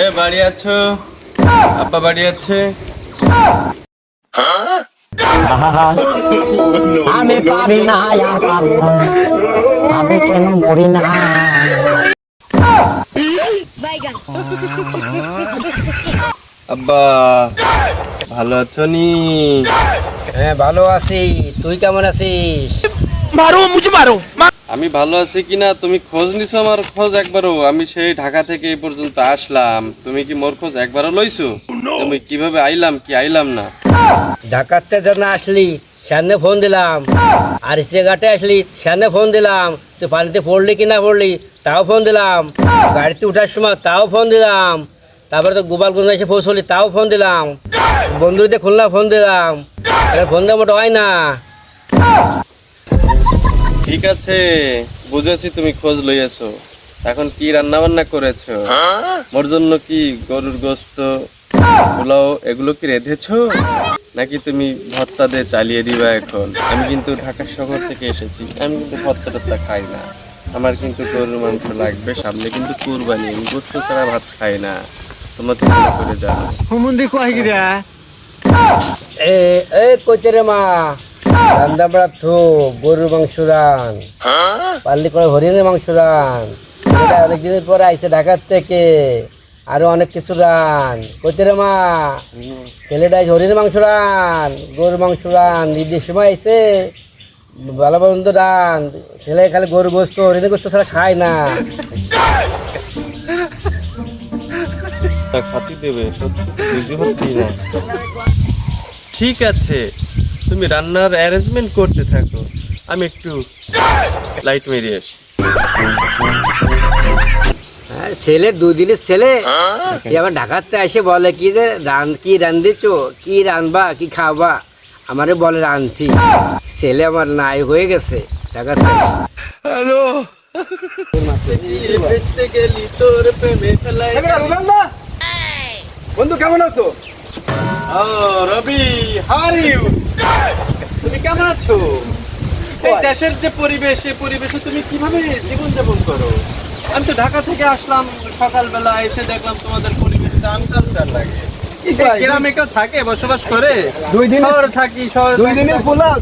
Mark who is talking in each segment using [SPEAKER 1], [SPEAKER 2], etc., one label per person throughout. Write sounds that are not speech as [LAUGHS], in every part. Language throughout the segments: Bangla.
[SPEAKER 1] এ বাড়ি আছো? আব্বা বাড়ি আছে?
[SPEAKER 2] আমি পারি না আর পারলাম না। আমি কেন মরি না?
[SPEAKER 1] আব্বা ভালো আছো নি?
[SPEAKER 3] হ্যাঁ ভালো আছি। তুই কেমন আছিস?
[SPEAKER 1] আমি ভালো আছি কিনা? তুমি খোঁজ নিছো আমার খোঁজ একবারও। আমি সেই ঢাকা থেকে এই পর্যন্ত আসলাম। তুমি কি মোর খোঁজ একবারও লইছো? তুমি কীভাবে আইলাম কি আইলাম না?
[SPEAKER 3] ঢাকাতে জন্য আসলি সামনে ফোন দিলাম। আর সে ঘাটে আসলি সামনে ফোন দিলাম। তুই পানিতে পড়লি কি না পড়লি তাও ফোন দিলাম। গাড়িতে উঠার সময় তাও ফোন দিলাম। তারপরে তো গোপালগঞ্জ এসে পৌঁছলি তাও ফোন দিলাম। বন্ধুতে খুলনা ফোন দিলাম। দেওয়া মোটো হয় না।
[SPEAKER 1] ঠিক আছে বুঝেছি তুমি খোঁজ লইয়াছো এখন কি রান্না বান্না করেছ? মোর জন্য কি গরুর গোস্ত পোলাও এগুলো কি রেঁধেছো? নাকি তুমি ভর্তা দিয়ে চালিয়ে দিবা এখন? আমি কিন্তু ঢাকা শহর থেকে এসেছি আমি কিন্তু ভর্তা টত্তা খাই না। আমার কিন্তু গরুর মাংস লাগবে সামনে কিন্তু কুরবানি আমি গোস্ত ছাড়া ভাত খাই না। তোমার করে জানো?
[SPEAKER 3] এ গরুর মাংস রান। পারলি করে হরিণের মাংস পরে ঢাকার থেকে। আরও অনেক কিছু রান। মা, ছেলেটা হরিণের মাংস রান, গরুর মাংস রান। সময় ভালো বন্ধু রান। ছেলে খালি গরু গোস্ত, হরিণের গোস্ত ছাড়া খায় না।
[SPEAKER 1] খাতি দেবে সত্যি তো না। ঠিক আছে তুমি রান্নার অ্যারেঞ্জমেন্ট করতে থাকো আমি একটু লাইট মেরিয়ে আসি।
[SPEAKER 3] হ্যাঁ, ছেলে দুদিনের ছেলে। সে আবার ঢাকাতে এসে বলে কি যে রান কি রান্ধিছ? কি রানবা? কি খাবা আমারে বলে রান্ধি ছেলে আমার নাই হয়ে গেছে ঢাকাতে
[SPEAKER 4] বন্ধু কেমন আছো?
[SPEAKER 1] ও রবি ইউ তুমি কেমন আছো? এই দেশের যে পরিবেশ সেই পরিবেশে তুমি কীভাবে জীবন যাপন করো? আমি তো ঢাকা থেকে আসলাম সকালবেলা এসে দেখলাম তোমাদের পরিবেশটা আনকালচার লাগে। গ্রামে কেউ থাকে বসবাস করে?
[SPEAKER 4] দুই দিনে-
[SPEAKER 1] শহরে থাকি শহরে
[SPEAKER 4] দুই
[SPEAKER 1] থাকি।
[SPEAKER 4] দিনের পোলা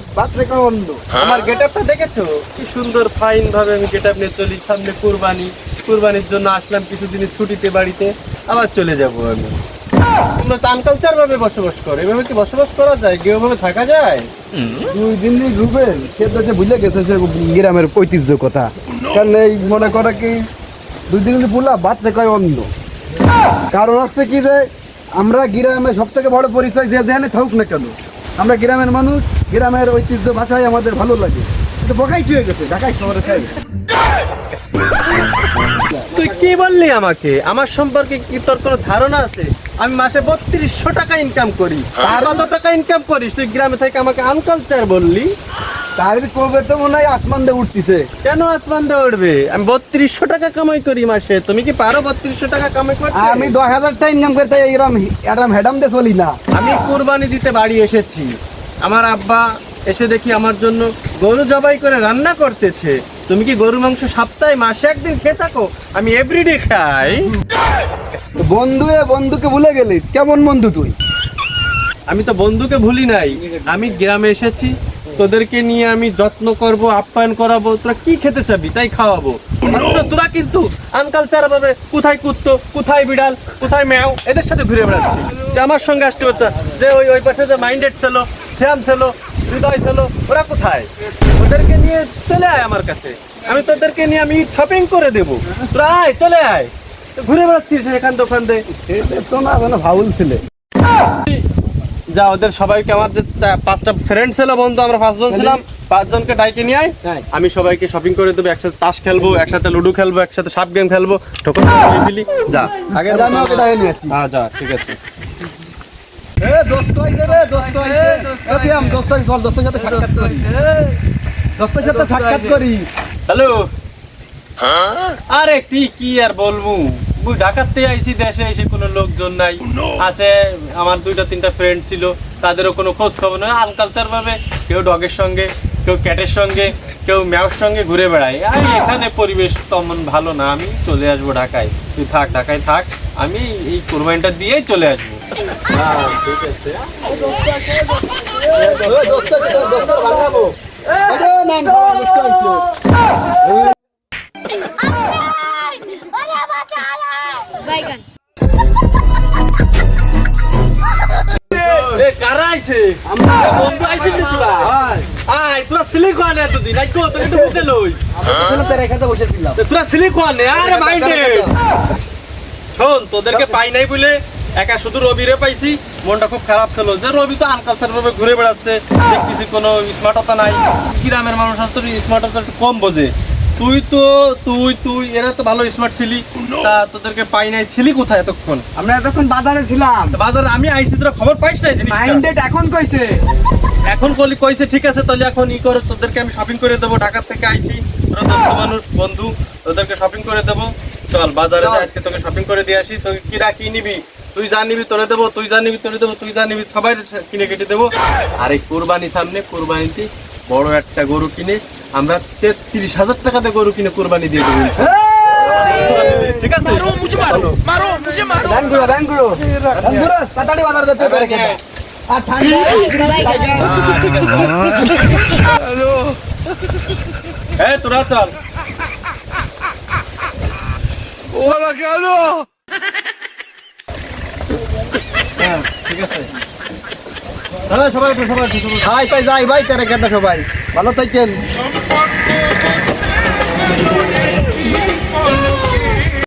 [SPEAKER 4] অন্য
[SPEAKER 1] আমার গেট দেখেছ? কি সুন্দর ফাইন ভাবে আমি গেট নিয়ে চলি সামনে কুরবানি। কুরবানির জন্য আসলাম কিছুদিনের ছুটিতে বাড়িতে আবার চলে যাব আমি। তোমরা তো আনকালচার ভাবে বসবাস করো। এভাবে কি বসবাস করা যায়? কেউ ভাবে থাকা যায়?
[SPEAKER 4] দুই সে তো যে বুঝে গেছে যে গ্রামের ঐতিহ্য কথা। কারণ এই মনে করে কি দুই দিনের পোলা ভাত রেখা অন্য কারণ হচ্ছে কি যে আমরা গ্রামে সব থেকে বড় পরিচয় যে যেখানে থাকুক না কেন আমরা গ্রামের মানুষ গ্রামের ঐতিহ্য ভাষায় আমাদের ভালো লাগে। কিন্তু বকাই হয়ে গেছে ঢাকায় শহরে খাই
[SPEAKER 1] তুই কি বললি আমাকে? আমার সম্পর্কে কি তোর কোনো ধারণা আছে? আমি মাসে বত্রিশশো টাকা ইনকাম করি। আর কত টাকা ইনকাম করিস? তুই গ্রামে থেকে আমাকে আনকালচার বললি।
[SPEAKER 4] তার কবে তো মনে হয় আসমান দিয়ে উঠতেছে।
[SPEAKER 1] কেন আসমান দিয়ে উঠবে? আমি বত্রিশশো টাকা কামাই করি মাসে। তুমি কি পারো বত্রিশশো টাকা কামাই করতে?
[SPEAKER 4] আমি দশ হাজার টাকা ইনকাম করতে এরম এরম হেডাম দিয়ে চলি না।
[SPEAKER 1] আমি কুরবানি দিতে বাড়ি এসেছি। আমার আব্বা এসে দেখি আমার জন্য গরু জবাই করে রান্না করতেছে। তুমি কি গরু মাংস সপ্তাহে মাসে একদিন খেয়ে থাকো? আমি এভরিডে খাই। [LAUGHS]
[SPEAKER 4] বন্ধু এ বন্ধুকে ভুলে গেলি, কেমন বন্ধু তুই?
[SPEAKER 1] আমি তো বন্ধুকে ভুলি নাই। আমি গ্রামে এসেছি, তোদেরকে নিয়ে আমি যত্ন করব, আপ্যায়ন করাবো, তোরা কি খেতে চাবি? তাই খাওয়াবো। আচ্ছা তোরা কিন্তু আনকালচার ভাবে কোথায় কুত্তো, কোথায় বিড়াল, কোথায় ম্যাও, এদের সাথে ঘুরে বেড়াচ্ছি আমার সঙ্গে আসতে পারতো যে ওই ওই পাশে যে মাইন্ডেড ছিল, শ্যাম ছিল, হৃদয় ছিল, ওরা কোথায়? ওদেরকে নিয়ে চলে আয় আমার কাছে। আমি তোদেরকে নিয়ে আমি শপিং করে দেবো। তোরা আয়, চলে আয়। ঘুরে বেড়াচ্ছিস এখান দোকান দিয়ে
[SPEAKER 4] তো না ভাউল ছেলে।
[SPEAKER 1] যা ওদের সবাইকে আমার যে চা- পাঁচটা ফ্রেন্ড ছিল বন্ধু আমরা পাঁচজন ছিলাম পাঁচজনকে ডাইকে নিয়ে আয়।
[SPEAKER 3] হ্যাঁ।
[SPEAKER 1] আমি সবাইকে শপিং করে দেবো একসাথে তাস খেলব একসাথে লুডো খেলব একসাথে সাপ গেম খেলব ঠোকর ফেলি। যা। আগে
[SPEAKER 4] জানো ওকে ডাকে নিয়ে আসি।
[SPEAKER 1] হ্যাঁ যা ঠিক আছে।
[SPEAKER 4] এ দোস্ত আইছে রে দোস্ত আইছে। আছি আম দোস্ত আইছে চল দোস্তের সাথে সাক্ষাৎ করি। দোস্তের সাথে সাক্ষাৎ করি।
[SPEAKER 1] হ্যালো। আরে তুই কি আর বলব? মুই ঢাকাতে আইছি দেশে এসে কোনো লোকজন নাই আছে আমার দুইটা তিনটা ফ্রেন্ড ছিল তাদেরও কোনো খোঁজ খবর নয় আনকালচার ভাবে কেউ ডগের সঙ্গে কেউ ক্যাটের সঙ্গে কেউ ম্যাওর সঙ্গে ঘুরে বেড়ায় আর এখানে পরিবেশ তেমন ভালো না আমি চলে আসব ঢাকায় তুই থাক ঢাকায় থাক আমি এই কোরবানিটা দিয়েই চলে আসব
[SPEAKER 5] বাইগান।
[SPEAKER 1] এ কারা আইছে? আমরা বন্ধু আইছি নি তোরা? আয় তোরা সিলি একটু লই।
[SPEAKER 4] আমরা তো রেখা
[SPEAKER 1] তো তোরা সিলি আরে তোদেরকে পাই নাই বলে একা শুধু রবিরে পাইছি। মনটা খুব খারাপ ছিল। যে রবি তো আনকালচার ভাবে ঘুরে বেড়াচ্ছে দেখতেছি কোনো স্মার্টতা নাই। গ্রামের মানুষ তো স্মার্টতা একটু কম বোঝে। তুই তো তুই তুই এরা তো ভালো স্মার্ট ছিলি। তা তোদেরকে পাই নাই। ছিলি কোথায় এতক্ষণ?
[SPEAKER 6] আমরা এতক্ষণ বাজারে ছিলাম।
[SPEAKER 1] বাজারে আমি আইছি তোরা খবর পাইস নাই জিনিসটা?
[SPEAKER 6] মাইন্ডেড এখন কইছে।
[SPEAKER 1] এখন কলি কইছে ঠিক আছে তাহলে এখন ই করে তোদেরকে আমি শপিং করে দেবো। ঢাকা থেকে আইছি তোরা দোস্ত মানুষ বন্ধু তোদেরকে শপিং করে দেবো। চল বাজারে যা, আজকে তোকে শপিং করে দিয়ে আসি। তোকে কি কি নিবি? তুই যা নিবি তোরে দেবো তুই যা নিবি তোরে দেবো তুই যা নিবি সবাই কিনে কেটে দেবো। আর এই কোরবানি সামনে কোরবানিতে বড় একটা গরু কিনে আমরা তেত্রিশ হাজার টাকাতে গরু কিনে কোরবানি দিয়ে দেবো। ঠিক আছে? চলো।
[SPEAKER 6] কেন
[SPEAKER 1] তোরা চল। হ্যাঁ, ঠিক আছে। সবাই সবাই সবাই
[SPEAKER 4] তাই যাই ভাই তেরে কেটে সবাই? ভালো থাকেন।